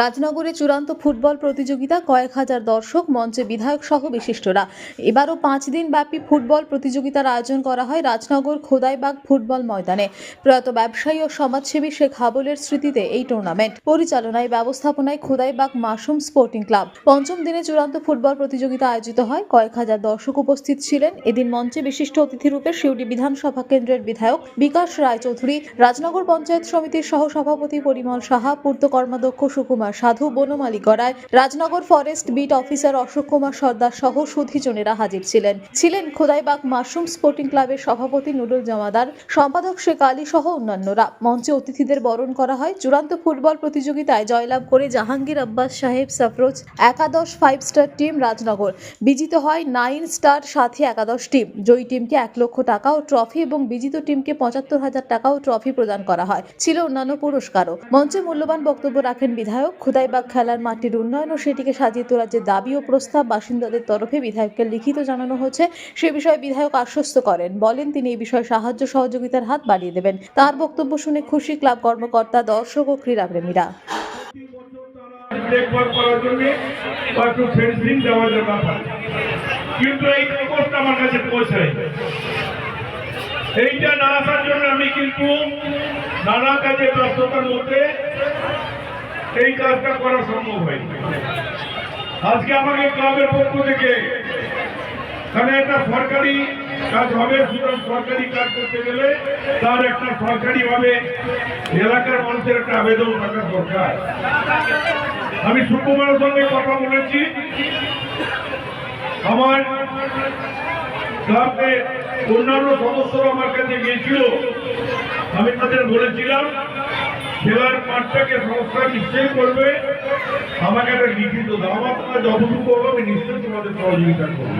রাজনগরে চূড়ান্ত ফুটবল প্রতিযোগিতা, কয়েক হাজার দর্শক মঞ্চে বিধায়ক সহ বিশিষ্টরা। এবারও পাঁচ দিন ব্যাপী ফুটবল প্রতিযোগিতার আয়োজন করা হয় রাজনগর খোদাইবাগ ফুটবল ময়দানে। প্রয়াত ব্যবসায়ী ও সমাজসেবী শেখ হাবলের স্মৃতিতে এই টুর্নামেন্ট পরিচালনায়, ব্যবস্থাপনায় খোদাইবাগ মাসুম স্পোর্টিং ক্লাব পঞ্চম দিনে চূড়ান্ত ফুটবল প্রতিযোগিতা আয়োজিত হয়। কয়েক হাজার দর্শক উপস্থিত ছিলেন। এদিন মঞ্চে বিশিষ্ট অতিথিরূপে শিউড়ি বিধানসভা কেন্দ্রের বিধায়ক বিকাশ রায়চৌধুরী, রাজনগর পঞ্চায়েত সমিতির সহ সভাপতি পরিমল সাহা, পূর্ত কর্মাধ্যক্ষ Sukumar Sadhu Banamali Garai Rajnagar forest beat officer Ashok Kumar Sardar সহ সুধীজনেরা হাজির ছিলেন। ছিলেন খোদাইবাগ মাশরুম স্পোর্টিং ক্লাবের সভাপতি নুরুল জমাদার, সম্পাদক শেখ আলী সহ অন্যান্যরা। মঞ্চে অতিথিদের বরণ করা হয় চূড়ান্ত ফুটবল প্রতিযোগিতায় জয়লাভ করে জাহাঙ্গীর আব্বাস সাহেব, সাফরোজ একাদশ ফাইভ স্টার টিম রাজনগর। বিজিত হয় নাইন স্টার সাথী একাদশ টিম জয়ী টিমকে এক লক্ষ টাকা ও ট্রফি এবং বিজিত টিমকে পঁচাত্তর হাজার টাকা ও ট্রফি প্রদান করা হয়। ছিল অন্যান্য পুরস্কারও। মঞ্চে মূল্যবান বক্তব্য রাখেন বিধায়ক খুদাইবাগ খেলার মাঠটির উন্নয়ন ও সেটিকে সাজিয়ে তোলার যে দাবি ও প্রস্তাব বাসিন্দাদের তরফে বিধায়ককে লিখিত জানানো হয়েছে, সে বিষয়ে বিধায়ক আশ্বস্ত করেন। বলেন, তিনি এই বিষয়ে সাহায্য সহযোগিতার হাত বাড়িয়ে দেবেন। তার বক্তব্য শুনে খুশি ক্লাব কর্মকর্তা, দর্শক ও ক্রীড়াপ্রেমীরা। পৌঁছায় এইটা না আসার জন্য আমি কিন্তু নানা কাজে ব্যস্ততার মধ্যে এই কাজটা করা সম্ভব হয়নি। আজকে আমাকে ক্লাবের পক্ষ থেকে কারণ একটা সরকারি কাজ হবে, সুতরাং সরকারি কাজ করতে গেলে তার একটা সরকারি ভাবে এলাকার মানুষের একটা আবেদন থাকা দরকার। আমি সুকুমারের সঙ্গে কথা বলেছি। আমার ক্লাবের অন্যান্য সদস্যরা আমার কাছে গিয়েছিল। আমি তাদের বলেছিলাম খেলার মাঠটাকে সংস্থা নিশ্চয়ই করবে। আমাকে একটা লিখিত দাও। আমার যতটুকু হবে আমি নিশ্চয়ই তোমাদের সহযোগিতা করব।